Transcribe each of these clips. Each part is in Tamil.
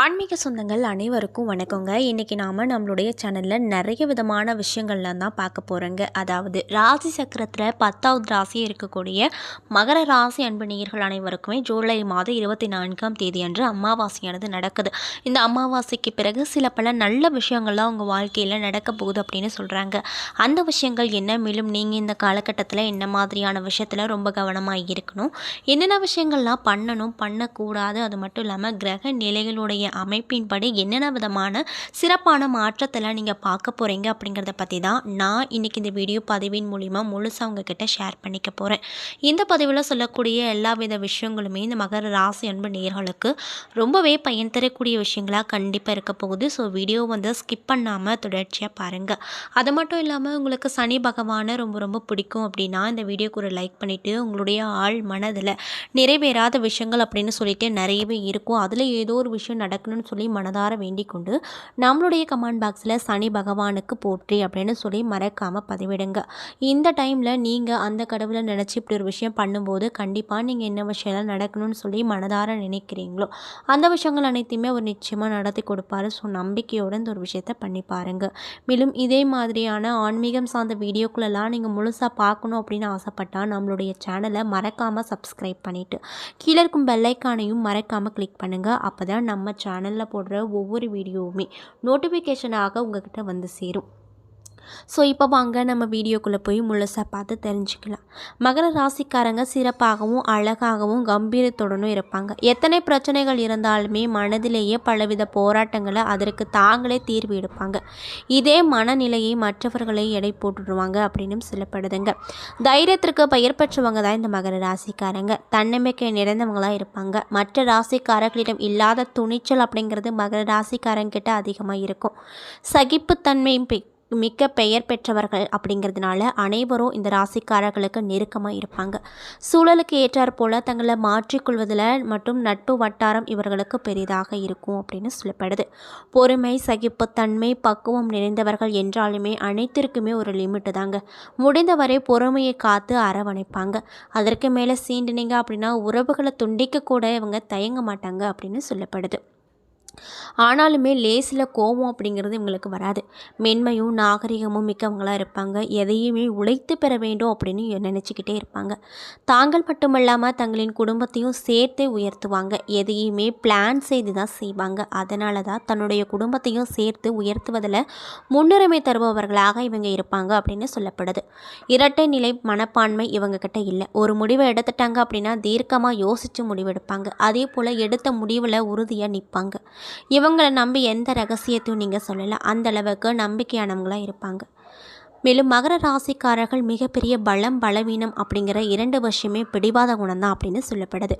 ஆன்மீக சொந்தங்கள் அனைவருக்கும் வணக்கங்க. இன்றைக்கி நாம் நம்மளுடைய சேனலில் நிறைய விதமான விஷயங்கள்லாம் தான் பார்க்க போகிறோங்க அதாவது ராசி சக்கரத்தில் பத்தாவது ராசியாக இருக்கக்கூடிய மகர ராசி அன்பு நேயர்கள் அனைவருக்குமே ஜூலை மாதம் இருபத்தி நான்காம் தேதி அன்று அமாவாசையானது நடக்குது. இந்த அமாவாசைக்கு பிறகு சில பல நல்ல விஷயங்கள்லாம் உங்கள் வாழ்க்கையில் நடக்க போகுது அப்படின்னு சொல்கிறாங்க அந்த விஷயங்கள் என்ன? மேலும் நீங்கள் இந்த காலகட்டத்தில் என்ன மாதிரியான விஷயத்தில் ரொம்ப கவனமாக இருக்கணும்? என்னென்ன விஷயங்கள்லாம் பண்ணணும்? பண்ணக்கூடாது. அது மட்டும் இல்லாமல் கிரக நிலைகளுடைய அமைப்பின்படி என்னென்ன விதமான சிறப்பான மாற்றத்தெல்லாம் நீங்கள் பார்க்க போகிறீங்க அப்படிங்கிறத பற்றி தான் நான் இன்றைக்கி இந்த வீடியோ பதிவின் மூலிமா முழுசாக உங்ககிட்ட ஷேர் பண்ணிக்க போகிறேன் இந்த பதிவில் சொல்லக்கூடிய எல்லா வித விஷயங்களுமே இந்த மகர ராசி அன்பு நேர்களுக்கு ரொம்பவே பயன் தரக்கூடிய விஷயங்களாக கண்டிப்பாக இருக்க போகுது. ஸோ வீடியோ வந்து ஸ்கிப் பண்ணாமல் தொடர்ச்சியாக பாருங்கள் அது மட்டும் இல்லாமல் உங்களுக்கு சனி பகவானை ரொம்ப ரொம்ப பிடிக்கும் அப்படின்னா இந்த வீடியோக்கு ஒரு லைக் பண்ணிவிட்டு உங்களுடைய ஆள் மனதில் நிறைவேறாத விஷயங்கள் அப்படின்னு சொல்லிட்டு நிறையவே இருக்கும். அதில் ஏதோ ஒரு விஷயம் நடக்கும் நடக்கணும்னு சொல்லி மனதார வேண்டிக் கொண்டு நம்மளுடைய கமெண்ட் பாக்ஸில் சனி பகவானுக்கு போற்றி அப்படின்னு சொல்லி மறக்காமல் பதிவிடுங்க. இந்த டைமில் நீங்கள் அந்த கடவுளை நினச்சி இப்படி ஒரு விஷயம் பண்ணும்போது கண்டிப்பாக நீங்கள் என்ன விஷயம்லாம் நடக்கணும்னு சொல்லி மனதார நினைக்கிறீங்களோ அந்த விஷயங்கள் அனைத்தையுமே அவர் நிச்சயமாக நடத்தி கொடுப்பாரு. ஸோ நம்பிக்கையோடு இந்த ஒரு விஷயத்தை பண்ணி பாருங்கள் மேலும் இதே மாதிரியான ஆன்மீகம் சார்ந்த வீடியோக்குள்ளெல்லாம் நீங்கள் முழுசாக பார்க்கணும் அப்படின்னு ஆசைப்பட்டால் நம்மளுடைய சேனலை மறக்காமல் சப்ஸ்கிரைப் பண்ணிவிட்டு கீழே இருக்கும் பெல்லைக்கானையும் மறக்காமல் கிளிக் பண்ணுங்கள் அப்போ தான் நம்ம சேனலில் போடுற ஒவ்வொரு வீடியோவுமே நோட்டிஃபிகேஷனாக உங்ககிட்ட வந்து சேரும். ஸோ இப்போ வாங்க நம்ம வீடியோக்குள்ளே போய் முழுசாக பார்த்து தெரிஞ்சுக்கலாம். மகர ராசிக்காரங்க சிறப்பாகவும் அழகாகவும் கம்பீரத்துடனும் இருப்பாங்க. எத்தனை பிரச்சனைகள் இருந்தாலுமே மனதிலேயே பலவித போராட்டங்களை அதற்கு தாங்களே தீர்வு எடுப்பாங்க. இதே மனநிலையை மற்றவர்களை எடை போட்டுடுவாங்க அப்படின்னு சொல்லப்படுதுங்க தைரியத்திற்கு பெயர் பெற்றவங்க தான் இந்த மகர ராசிக்காரங்க. தன்னம்பிக்கை நிறைந்தவங்களாக இருப்பாங்க. மற்ற ராசிக்காரர்களிடம் இல்லாத துணிச்சல் அப்படிங்கிறது மகர ராசிக்காரங்கிட்ட அதிகமாக இருக்கும். சகிப்புத்தன்மையும் மிக்க பெயர் பெற்றவர்கள் அப்படிங்கிறதுனால அனைவரும் இந்த ராசிக்காரர்களுக்கு நெருக்கமாக இருப்பாங்க. சூழலுக்கு ஏற்றாற் போல் தங்களை மாற்றிக்கொள்வதில் மற்றும் நட்பு வட்டாரம் இவர்களுக்கு பெரிதாக இருக்கும் அப்படின்னு சொல்லப்படுது. பொறுமை சகிப்புத்தன்மை பக்குவம் நிறைந்தவர்கள் என்றாலுமே அனைத்திற்குமே ஒரு லிமிட்டு தாங்க. முடிந்தவரை பொறுமையை காத்து அரவணைப்பாங்க. அதற்கு மேலே சீண்டினீங்க அப்படின்னா உறவுகளை துண்டிக்க கூட இவங்க தயங்க மாட்டாங்க அப்படின்னு சொல்லப்படுது. ஆனாலுமே லேசில் கோபம் அப்படிங்கிறது இவங்களுக்கு வராது. மென்மையும் நாகரிகமும் மிக்கவங்களாக இருப்பாங்க. எதையுமே உழைத்து பெற வேண்டும் அப்படின்னு நினச்சிக்கிட்டே இருப்பாங்க. தாங்கள் மட்டுமல்லாமல் தங்களின் குடும்பத்தையும் சேர்த்தே உயர்த்துவாங்க. எதையுமே பிளான் செய்து தான் செய்வாங்க. அதனால தான் தன்னுடைய குடும்பத்தையும் சேர்த்து உயர்த்துவதில் முன்னுரிமை தருபவர்களாக இவங்க இருப்பாங்க அப்படின்னு சொல்லப்படுது. இரட்டை நிலை மனப்பான்மை இவங்க கிட்ட இல்லை. ஒரு முடிவை எடுத்துட்டாங்க அப்படின்னா தீர்க்கமாக யோசித்து முடிவெடுப்பாங்க. அதே போல் எடுத்த முடிவில் உறுதியாக நிற்பாங்க. இவங்களை நம்பி எந்த ரகசியத்தையும் நீங்கள் சொல்லலாம் அந்த அளவுக்கு நம்பிக்கையானவங்களாக இருப்பாங்க. மேலும் மகர ராசிக்காரர்கள் மிகப்பெரிய பலம் பலவீனம் அப்படிங்கிற இரண்டு வருஷமே பிடிவாத குணம் தான் அப்படின்னு சொல்லப்படுது.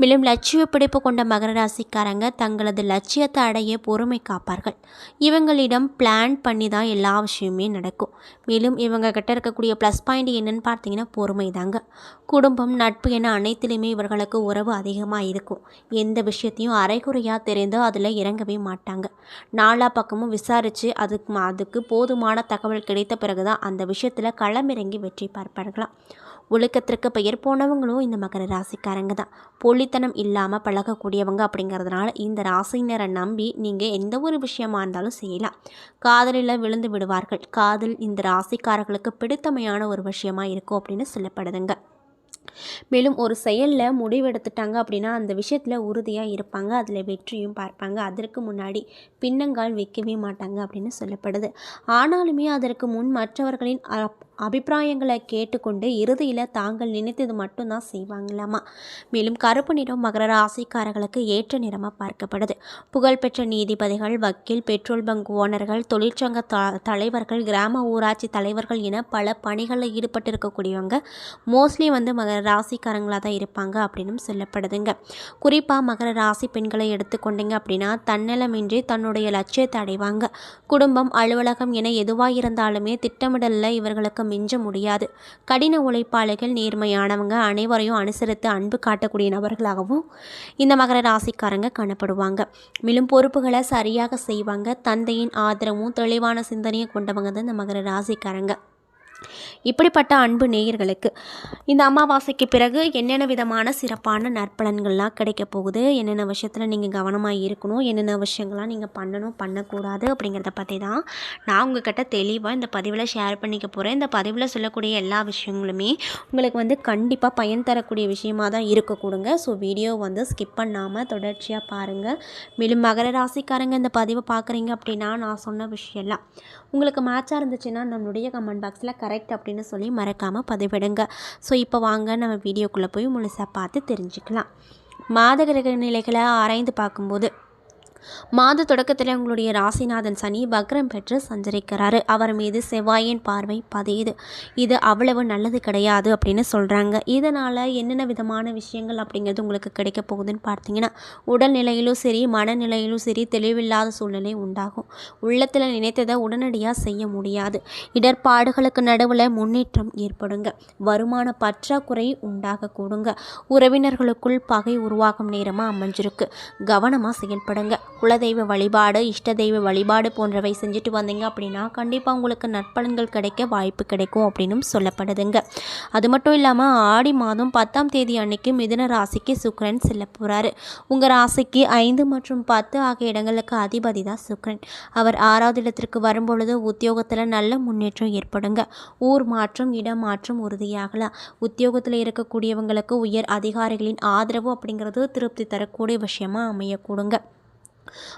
மேலும் லட்சிய பிடிப்பு கொண்ட மகர ராசிக்காரங்க தங்களது லட்சியத்தை அடைய பொறுமை காப்பார்கள். இவங்களிடம் பிளான் பண்ணி தான் எல்லா விஷயமே நடக்கும். மேலும் இவங்க கிட்ட இருக்கக்கூடிய ப்ளஸ் பாயிண்ட் என்னன்னு பார்த்தீங்கன்னா பொறுமை தாங்க. குடும்பம் நட்பு என அனைத்திலுமே இவர்களுக்கு உறவு அதிகமாக இருக்கும். எந்த விஷயத்தையும் அரைகுறையாக தெரிந்து அதில் இறங்கவே மாட்டாங்க. நாலா பக்கமும் விசாரித்து அதுக்கு அதுக்கு போதுமான தகவல் கிடைத்த பிறகு தான் அந்த விஷயத்தில் களமிறங்கி வெற்றி பார்ப்பார்களாம். ஒழுக்கத்திற்கு பெயர் போனவங்களும் இந்த மகர ராசிக்காரங்க தான். போலித்தனம் இல்லாமல் பழகக்கூடியவங்க அப்படிங்கிறதுனால இந்த ராசினரை நம்பி நீங்கள் எந்த ஒரு விஷயமா இருந்தாலும் செய்யலாம். காதலில் விழுந்து விடுவார்கள். காதல் இந்த ராசிக்காரர்களுக்கு பிடித்தமையான ஒரு விஷயமா இருக்கும் அப்படின்னு சொல்லப்படுதுங்க. மேலும் ஒரு செயலில் முடிவெடுத்துட்டாங்க அப்படின்னா அந்த விஷயத்தில் உறுதியாக இருப்பாங்க. அதில் வெற்றியும் பார்ப்பாங்க. அதற்கு முன்னாடி பின்னங்கால் வைக்கவே மாட்டாங்க அப்படின்னு சொல்லப்படுது. ஆனாலுமே அதற்கு முன் மற்றவர்களின் அபிப்பிராயங்களை கேட்டுக்கொண்டு இறுதியில் தாங்கள் நினைத்தது மட்டும்தான் செய்வாங்களாமா? மேலும் கருப்பு நிறம் மகர ராசிக்காரர்களுக்கு ஏற்ற நிறமாக பார்க்கப்படுது. புகழ்பெற்ற நீதிபதிகள் வக்கீல் பெட்ரோல் பங்க் ஓனர்கள் தொழிற்சங்க த தலைவர்கள் கிராம ஊராட்சி தலைவர்கள் என பல பணிகளில் ஈடுபட்டிருக்கக்கூடியவங்க மோஸ்ட்லி வந்து மகர ராசிக்காரங்களாக தான் இருப்பாங்க அப்படின்னு சொல்லப்படுதுங்க. குறிப்பாக மகர ராசி பெண்களை எடுத்துக்கொண்டீங்க அப்படின்னா தன்னலமின்றி தன்னுடைய லட்சியத்தை அடைவாங்க. குடும்பம் அலுவலகம் என எதுவாக இருந்தாலுமே திட்டமிடலில் இவர்களுக்கு மிஞ்ச முடியாது. கடின உழைப்பாளிகள் நேர்மையானவங்க அனைவரையும் அனுசரித்து அன்பு காட்டக்கூடிய நபர்களாகவும் இந்த மகர ராசிக்காரங்க காணப்படுவாங்க. மேலும் பொறுப்புகளை சரியாக செய்வாங்க. தந்தையின் ஆதரவும் தெளிவான சிந்தனையை கொண்டவங்க தான் இந்த மகர ராசிக்காரங்க. இப்படிப்பட்ட அன்பு நேயர்களுக்கு இந்த அமாவாசைக்கு பிறகு என்னென்ன விதமான சிறப்பான நற்பலன்கள்லாம் கிடைக்க போகுது? என்னென்ன விஷயத்தில் நீங்கள் கவனமாக இருக்கணும்? என்னென்ன விஷயங்கள்லாம் நீங்கள் பண்ணணும் பண்ணக்கூடாது அப்படிங்கிறத பற்றி தான் நான் உங்ககிட்ட தெளிவாக இந்த பதிவில் ஷேர் பண்ணிக்க போகிறேன் இந்த பதிவில் சொல்லக்கூடிய எல்லா விஷயங்களுமே உங்களுக்கு வந்து கண்டிப்பாக பயன் தரக்கூடிய விஷயமாக தான் இருக்க கொடுங்க. ஸோ வீடியோ வந்து ஸ்கிப் பண்ணாமல் தொடர்ச்சியாக பாருங்கள் மேலும் மகர ராசிக்காரங்க இந்த பதிவை பார்க்குறீங்க அப்படின்னா நான் சொன்ன விஷயம்லாம் உங்களுக்கு மேட்சாக இருந்துச்சுன்னா நம்மளுடைய கமெண்ட் பாக்ஸில் கரெக்ட் அப்படின்னு சொல்லி மறக்காமல் பதிவிடுங்க. ஸோ இப்போ வாங்க நம்ம வீடியோக்குள்ளே போய் முழுசாக பார்த்து தெரிஞ்சுக்கலாம். மாத கிரக நிலைகளை ஆராய்ந்து பார்க்கும்போது மாத தொடக்கத்தில் உங்களுடைய ராசிநாதன் சனி வக்ரம் பெற்று சஞ்சரிக்கிறாரு. அவர் மீது செவ்வாயின் பார்வை பதியுது. இது அவ்வளவு நல்லது கிடையாது அப்படின்னு சொல்கிறாங்க இதனால் என்னென்ன விதமான விஷயங்கள் அப்படிங்கிறது உங்களுக்கு கிடைக்க போகுதுன்னு பார்த்தீங்கன்னா உடல்நிலையிலும் சரி மனநிலையிலும் சரி தெளிவில்லாத சூழ்நிலை உண்டாகும். உள்ளத்தில் நினைத்ததை உடனடியாக செய்ய முடியாது. இடர்பாடுகளுக்கு நடுவில் முன்னேற்றம் ஏற்படுங்க. வருமான பற்றாக்குறை உண்டாக கூடுங்க. உறவினர்களுக்குள் பகை உருவாகும் நேரமாக அமைஞ்சிருக்கு. கவனமாக செயல்படுங்க. குலதெய்வ வழிபாடு இஷ்ட தெய்வ வழிபாடு போன்றவை செஞ்சுட்டு வந்தீங்க அப்படின்னா கண்டிப்பாக உங்களுக்கு நற்பலன்கள் கிடைக்க வாய்ப்பு கிடைக்கும் அப்படின்னும் சொல்லப்படுதுங்க. அது மட்டும் இல்லாமல் ஆடி மாதம் பத்தாம் தேதி அன்னைக்கு மிதுன ராசிக்கு சுக்கரன் செல்ல போகிறாரு உங்கள் ராசிக்கு ஐந்து மற்றும் பத்து ஆகிய இடங்களுக்கு அதிபதி தான் சுக்கரன். அவர் ஆறாவது இடத்திற்கு வரும்பொழுது உத்தியோகத்தில் நல்ல முன்னேற்றம் ஏற்படுங்க. ஊர் மாற்றம் இடம் மாற்றம் உறுதியாகலாம். உத்தியோகத்தில் இருக்கக்கூடியவங்களுக்கு உயர் அதிகாரிகளின் ஆதரவு அப்படிங்கிறது திருப்தி தரக்கூடிய விஷயமா அமையக்கூடுங்க.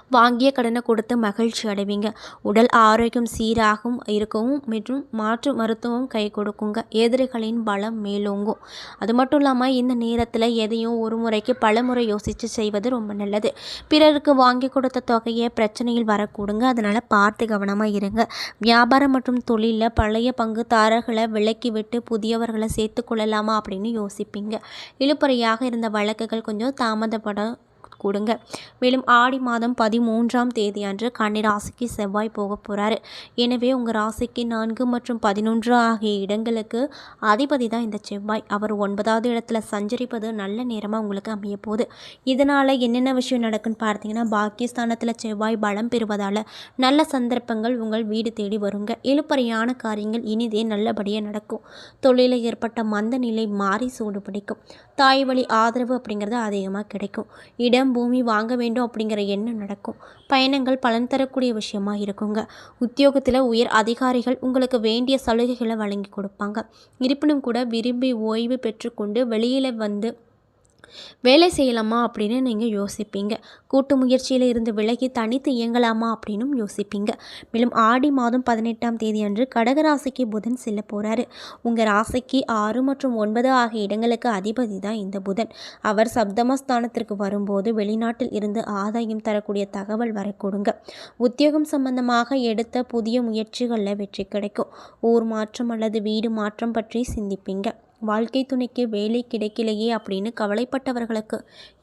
வாங்கிய கடனை கொடுத்து மகிழ்ச்சி அடைவீங்க. உடல் ஆரோக்கியம் சீராகவும் இருக்கவும் மற்றும் மாற்று மருத்துவம் கை கொடுக்குங்க. எதிரிகளின் பலம் மேலோங்கும். அது மட்டும் இல்லாமல் இந்த நேரத்தில் எதையும் ஒரு முறைக்கு பல முறை யோசித்து செய்வது ரொம்ப நல்லது. பிறருக்கு வாங்கி கொடுத்த தொகையை பிரச்சனையில் வரக்கூடுங்க. அதனால் பார்த்து கவனமாக இருங்க. வியாபாரம் மற்றும் தொழிலில் பழைய பங்குதாரர்களை விலக்கி விட்டு புதியவர்களை சேர்த்து கொள்ளலாமா அப்படின்னு யோசிப்பீங்க. இழுப்பறையாக இருந்த வழக்குகள் கொஞ்சம் தாமதப்பட கொடுங்க. மேலும் ஆடி மாதம் பதிமூன்றாம் தேதி அன்று கன்னிராசிக்கு செவ்வாய் போக போகிறாரு எனவே உங்கள் ராசிக்கு நான்கு மற்றும் பதினொன்று ஆகிய இடங்களுக்கு அதிபதி தான் இந்த செவ்வாய். அவர் ஒன்பதாவது இடத்துல சஞ்சரிப்பது நல்ல நேரமாக உங்களுக்கு அமைய போகுது. இதனால் என்னென்ன விஷயம் நடக்குன்னு பார்த்தீங்கன்னா பாக்கியஸ்தானத்தில் செவ்வாய் பலம் பெறுவதால் நல்ல சந்தர்ப்பங்கள் உங்கள் வீடு தேடி வருங்க. இழுப்பறையான காரியங்கள் இனிதே நல்லபடியாக நடக்கும். தொழிலில் ஏற்பட்ட மந்த நிலை மாறி சூடு பிடிக்கும். தாய் வழி ஆதரவு அப்படிங்கிறது அதிகமாக கிடைக்கும். இடம் பூமி வாங்க வேண்டும் அப்படிங்கிற எண்ணம் நடக்கும். பயணங்கள் பலன் தரக்கூடிய விஷயமா இருக்குங்க. உத்தியோகத்தில் உயர் அதிகாரிகள் உங்களுக்கு வேண்டிய சலுகைகளை வழங்கி கொடுப்பாங்க. இருப்பினும் கூட விரும்பி ஓய்வு பெற்றுக்கொண்டு வெளியில் வந்து வேலை செய்யலாமா அப்படின்னு நீங்கள் யோசிப்பீங்க. கூட்டு முயற்சியில் இருந்து விலகி தனித்து இயங்கலாமா அப்படின்னும் யோசிப்பீங்க. மேலும் ஆடி மாதம் பதினெட்டாம் தேதி அன்று கடகராசிக்கு புதன் செல்ல போகிறாரு உங்கள் ராசிக்கு ஆறு மற்றும் ஒன்பது ஆகிய இடங்களுக்கு அதிபதி தான் இந்த புதன். அவர் சப்தமஸ்தானத்திற்கு வரும்போது வெளிநாட்டில் இருந்து ஆதாயம் தரக்கூடிய தகவல் வரக்கூடுங்க. உத்தியோகம் சம்பந்தமாக எடுத்த புதிய முயற்சிகளில் வெற்றி கிடைக்கும். ஊர் மாற்றம் அல்லது வீடு மாற்றம் பற்றி சிந்திப்பீங்க. வாழ்க்கை துணைக்கு வேலை கிடைக்கலையே அப்படின்னு கவலைப்பட்டவர்களுக்கு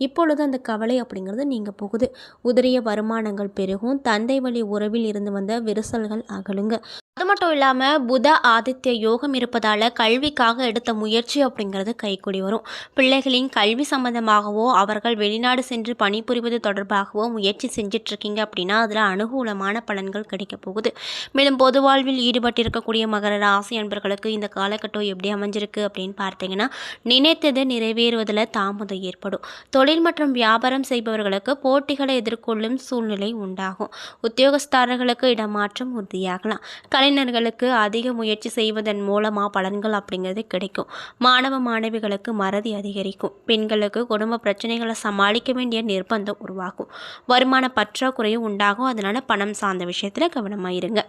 இப்பொழுது அந்த கவலை அப்படிங்கிறது நீங்கள் போகுது. உதிரிய வருமானங்கள் பெருகும். தந்தை வழி உறவில் இருந்து வந்த விரிசல்கள் அகலுங்க. அது மட்டும் இல்லாமல் புத ஆதித்ய யோகம் இருப்பதால் கல்விக்காக எடுத்த முயற்சி அப்படிங்கிறது கைக்கூடி வரும். பிள்ளைகளின் கல்வி சம்பந்தமாகவோ அவர்கள் வெளிநாடு சென்று பணிபுரிவது தொடர்பாகவோ முயற்சி செஞ்சிட்ருக்கீங்க அப்படின்னா அதில் அனுகூலமான பலன்கள் கிடைக்க போகுது. மேலும் பொது வாழ்வில் ஈடுபட்டிருக்கக்கூடிய மகர ராசி அன்பர்களுக்கு இந்த காலகட்டம் எப்படி அமைஞ்சிருக்கு அப்படின்னு பார்த்தீங்கன்னா நினைத்தது நிறைவேறுவதில் தாமதம் ஏற்படும். தொழில் மற்றும் வியாபாரம் செய்பவர்களுக்கு போட்டிகளை எதிர்கொள்ளும் சூழ்நிலை உண்டாகும். உத்தியோகஸ்தாரர்களுக்கு இடமாற்றம் உறுதியாகலாம். கலைஞர்களுக்கு அதிக முயற்சி செய்வதன் மூலமாக பலன்கள் அப்படிங்கிறது கிடைக்கும். மாணவ மாணவிகளுக்கு மறதி அதிகரிக்கும். பெண்களுக்கு குடும்ப பிரச்சனைகளை சமாளிக்க வேண்டிய நிர்பந்தம் உருவாகும். வருமான பற்றாக்குறையும் உண்டாகும். அதனால் பணம் சார்ந்த விஷயத்தில் கவனமாக இருங்க.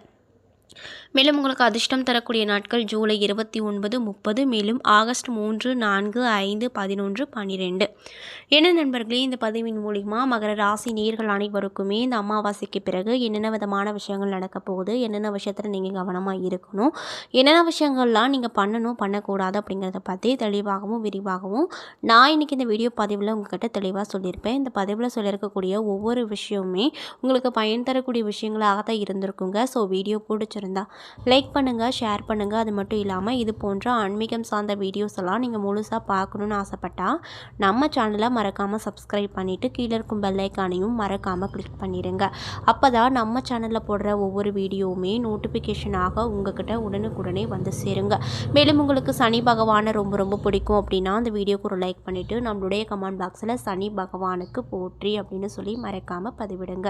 மேலும் உங்களுக்கு அதிர்ஷ்டம் தரக்கூடிய நாட்கள் ஜூலை இருபத்தி ஒன்பது முப்பது மேலும் ஆகஸ்ட் மூன்று நான்கு ஐந்து பதினொன்று பன்னிரெண்டு என்ன நண்பர்களே இந்த பதிவின் மூலிமா மகர ராசி நேர்கள் அனைவருக்குமே இந்த அமாவாசைக்கு பிறகு என்னென்ன விதமான விஷயங்கள் நடக்க போகுது என்னென்ன விஷயத்தில் நீங்கள் கவனமாக இருக்கணும் என்னென்ன விஷயங்கள்லாம் நீங்கள் பண்ணணும் பண்ணக்கூடாது அப்படிங்கிறத பற்றி தெளிவாகவும் விரிவாகவும் நான் இன்றைக்கி இந்த வீடியோ பதிவில் உங்கள்கிட்ட தெளிவாக சொல்லியிருப்பேன். இந்த பதிவில் சொல்லியிருக்கக்கூடிய ஒவ்வொரு விஷயமுமே உங்களுக்கு பயன் தரக்கூடிய விஷயங்களாக தான் இருந்திருக்குங்க. ஸோ வீடியோ பிடிச்சிருந்தா லைக் பண்ணுங்கள் ஷேர் பண்ணுங்கள் அது மட்டும் இல்லாமல் இது போன்ற ஆன்மீகம் சார்ந்த வீடியோஸ் எல்லாம் நீங்கள் முழுசாக பார்க்கணுன்னு ஆசைப்பட்டால் நம்ம சேனலை மறக்காமல் சப்ஸ்கிரைப் பண்ணிவிட்டு கீழே இருக்கும் பெல்லைக்கானையும் மறக்காமல் கிளிக் பண்ணிடுங்க அப்போ தான் நம்ம சேனலில் போடுற ஒவ்வொரு வீடியோவுமே நோட்டிஃபிகேஷனாக உங்ககிட்ட உடனுக்குடனே வந்து சேருங்க. மேலும் உங்களுக்கு சனி பகவானை ரொம்ப ரொம்ப பிடிக்கும் அப்படின்னா அந்த வீடியோக்கு ஒரு லைக் பண்ணிவிட்டு நம்மளுடைய கமெண்ட் பாக்ஸில் சனி பகவானுக்கு போற்றி அப்படின்னு சொல்லி மறக்காமல் பதிவிடுங்க.